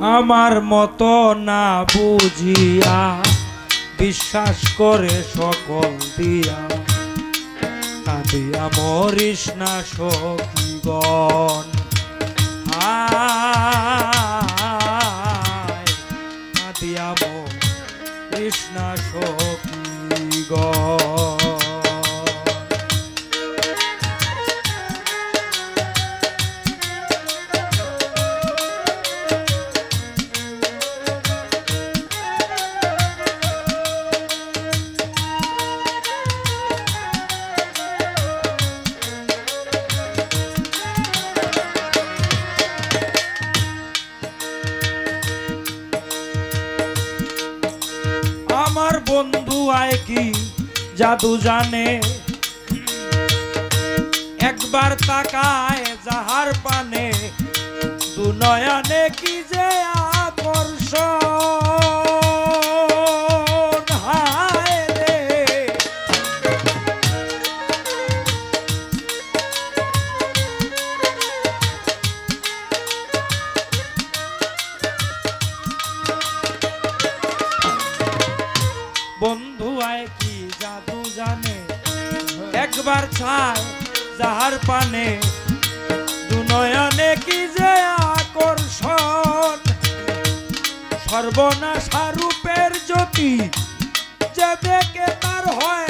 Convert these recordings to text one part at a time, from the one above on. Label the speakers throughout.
Speaker 1: আমার মতো না বুঝিয়া বিশ্বাস করে সকল দিয়া। কাঁদিয়া মরিস না সখীগণ। বন্ধু আয় কি? জাদু জানে। একবার তাকায় যাহার পানে দু নয়নে কি যে একবার ছায় যাহার পানে। দুনয়নে কি যে আকর্ষণ। সর্বনাশা রূপের জ্যোতি যে দেখে তার হয়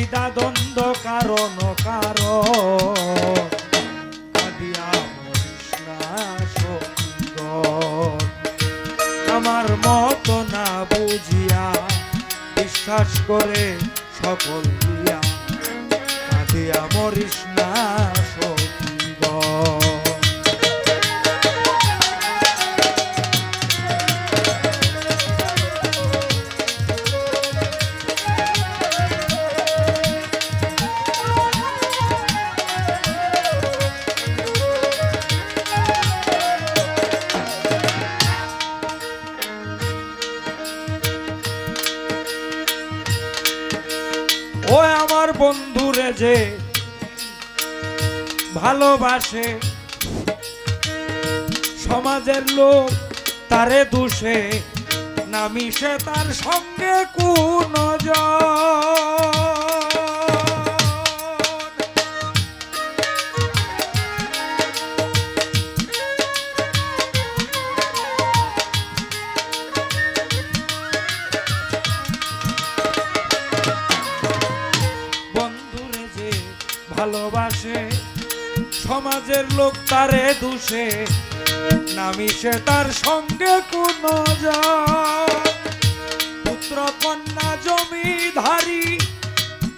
Speaker 1: দ্বিধা দ্বন্দ্ব কারণ। আমার মত না বুঝিয়া বিশ্বাস করে সকল দিয়া কাঁদিয়া মরিস যে ভালোবাসে সমাজের লোক তারে দুষে না মিশে তার সঙ্গে কোন ভালোবাসে, সমাজের লোক তারে দুষে নামি সে তার সঙ্গে কোন পুত্র কন্যা জমিধারী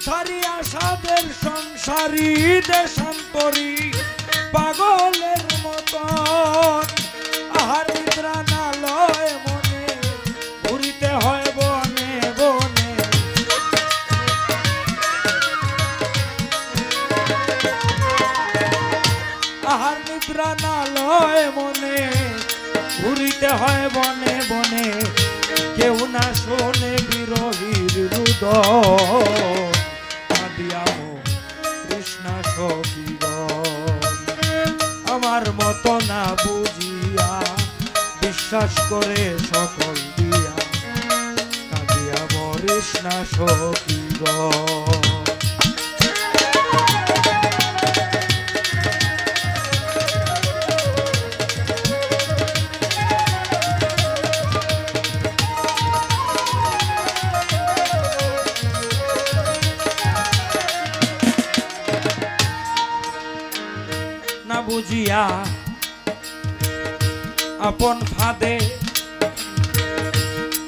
Speaker 1: সারি আসাদের সংসারী, দেশান্তরী, পাগলের মতন। আহার নিদ্রা না লয় মনে, ঘুরিতে হয় বনে বনে, কেউ না শোনে বিরোহীর রুদ আমার মত না বুঝিয়া বিশ্বাস করে সকল দিয়া। কাঁদিয়া মরিস না বুঝিয়া আপন ফাঁদে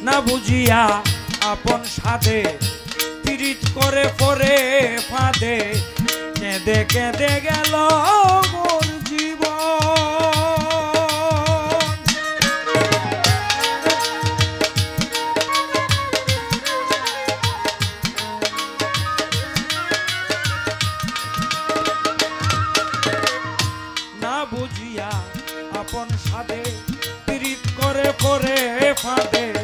Speaker 1: না বুঝিয়া আপন সাধে পিরিত করে পরে ফাঁদে কেঁদে কেঁদে গেল আপন সাধে তিরিত করে পরে ফাঁদে।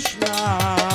Speaker 1: কৃষ্ণ